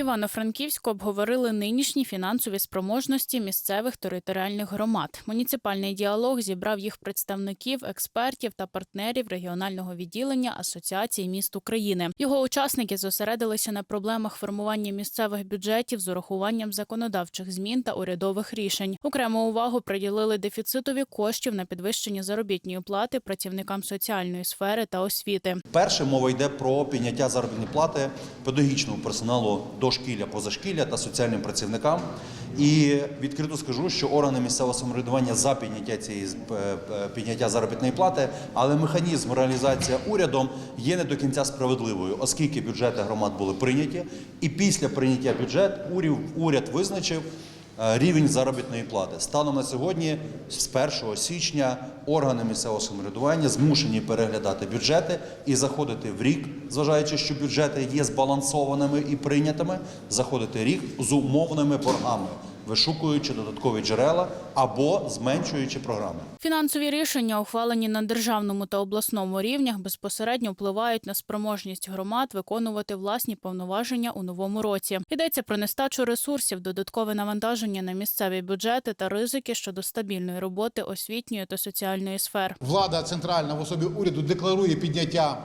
Івано-Франківську обговорили нинішні фінансові спроможності місцевих територіальних громад. Муніципальний діалог зібрав їх представників, експертів та партнерів регіонального відділення Асоціації міст України. Його учасники зосередилися на проблемах формування місцевих бюджетів з урахуванням законодавчих змін та урядових рішень. Окрему увагу приділили дефіцитові коштів на підвищення заробітної плати працівникам соціальної сфери та освіти. Перше мова йде про підняття заробітної плати педагогічному персоналу дошкілля, позашкілля та соціальним працівникам. І відкрито скажу, що органи місцевого самоврядування за підняття цієї е, е, підняття заробітної плати, але механізм реалізації урядом є не до кінця справедливою, оскільки бюджети громад були прийняті, і після прийняття бюджет уряд, уряд визначив. Е, Рівень заробітної плати. Станом на сьогодні, з 1 січня, органи місцевого самоврядування змушені переглядати бюджети і заходити в рік, зважаючи, що бюджети є збалансованими і прийнятими, заходити рік з умовними боргами, вишукуючи додаткові джерела або зменшуючи програми. Фінансові рішення, ухвалені на державному та обласному рівнях, безпосередньо впливають на спроможність громад виконувати власні повноваження у новому році. Йдеться про нестачу ресурсів, додаткове навантаження на місцеві бюджети та ризики щодо стабільної роботи освітньої та соціальної сфер. Влада центральна в особі уряду декларує підняття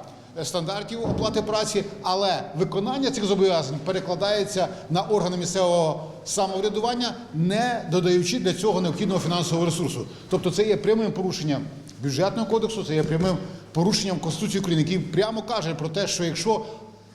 стандартів оплати праці, але виконання цих зобов'язань перекладається на органи місцевого самоврядування, не додаючи для цього необхідного фінансового ресурсу. Тобто, це є прямим порушенням бюджетного кодексу, це є прямим порушенням Конституції України, який прямо каже про те, що якщо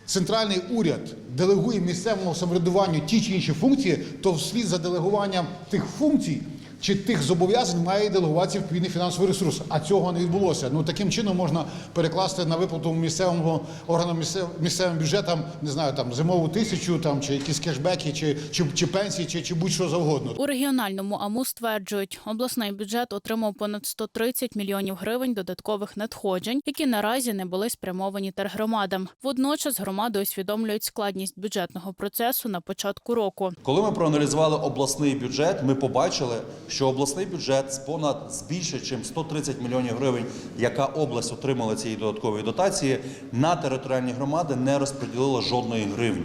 Центральний уряд делегує місцевому самоврядуванню ті чи інші функції, то вслід за делегуванням тих функцій чи тих зобов'язань має делегуватися відповідний фінансовий ресурс. А цього не відбулося. Ну таким чином можна перекласти на виплату місцевому органам місцев, місцевим бюджетам, не знаю, там зимову тисячу, там чи якісь кешбеки, чи, чи, чи пенсії, чи, чи будь-що завгодно. У регіональному АМУ стверджують, обласний бюджет отримав понад 130 мільйонів гривень додаткових надходжень, які наразі не були спрямовані тергромадам. Водночас громади усвідомлюють складність бюджетного процесу на початку року. Коли ми проаналізували обласний бюджет, ми побачили, що обласний бюджет з понад з більше ніж 130 мільйонів гривень, яка область отримала цієї додаткової дотації, на територіальні громади не розподілила жодної гривні.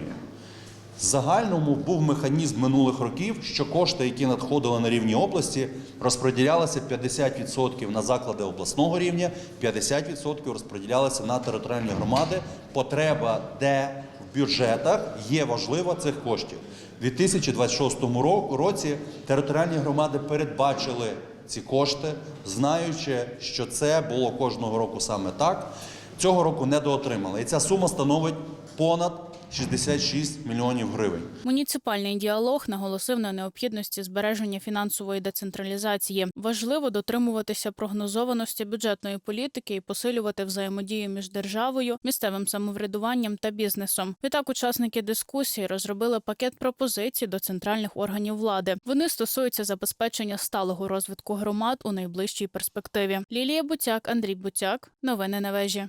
В загальному був механізм минулих років, що кошти, які надходили на рівні області, розподілялися 50% на заклади обласного рівня, 50% розподілялися на територіальні громади. Потреба, де в бюджетах є важлива цих коштів. У 2026 ро- році територіальні громади передбачили ці кошти, знаючи, що це було кожного року саме так. Цього року недоотримали. І ця сума становить понад 66 мільйонів гривень. Муніципальний діалог наголосив на необхідності збереження фінансової децентралізації. Важливо дотримуватися прогнозованості бюджетної політики і посилювати взаємодію між державою, місцевим самоврядуванням та бізнесом. Відтак, учасники дискусії розробили пакет пропозицій до центральних органів влади. Вони стосуються забезпечення сталого розвитку громад у найближчій перспективі. Лілія Буцяк, Андрій Буцяк, новини на вежі.